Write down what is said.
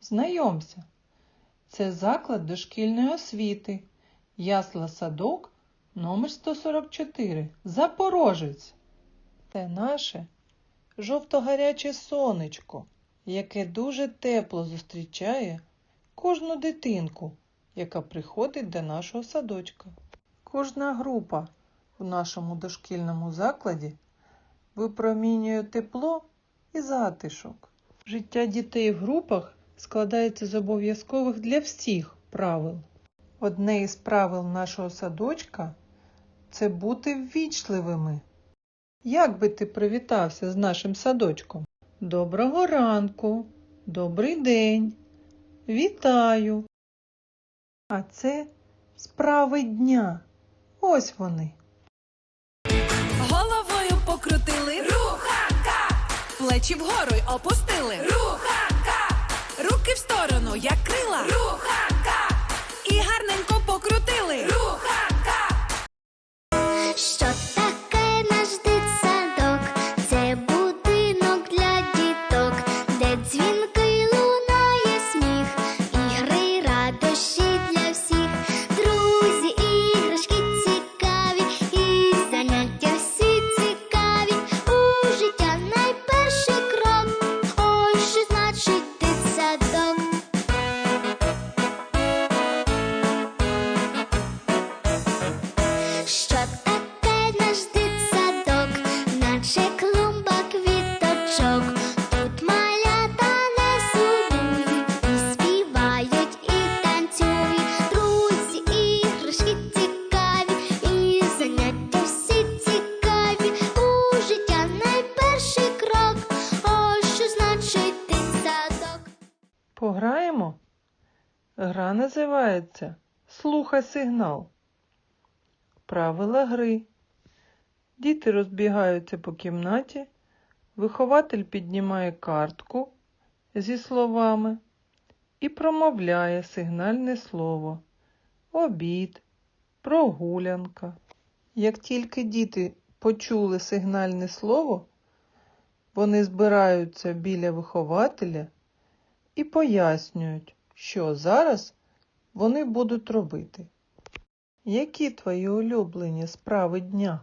Знайомся, це заклад дошкільної освіти, ясла садок номер 144, Запорожець. Це наше жовто-гаряче сонечко, яке дуже тепло зустрічає кожну дитинку, яка приходить до нашого садочка. Кожна група в нашому дошкільному закладі випромінює тепло і затишок. Життя дітей в групах складається з обов'язкових для всіх правил. Одне із правил нашого садочка це бути ввічливими. Як би ти привітався з нашим садочком? Доброго ранку, добрий день, вітаю. А це справи дня. Ось вони. Головою покрутили. Руханка! Плечі вгору й опустили. Руханка! Руки в сторону, як крила. Руханка! І гарненько покрутили. Руханка! Що таке наш дитсадок? Це будинок для діток, де дзвінки Пограємо? Гра називається Слухай сигнал. Правила гри. Діти розбігаються по кімнаті, вихователь піднімає картку зі словами і промовляє сигнальне слово обід, прогулянка. Як тільки діти почули сигнальне слово, вони збираються біля вихователя і пояснюють, що зараз вони будуть робити. Які твої улюблені справи дня?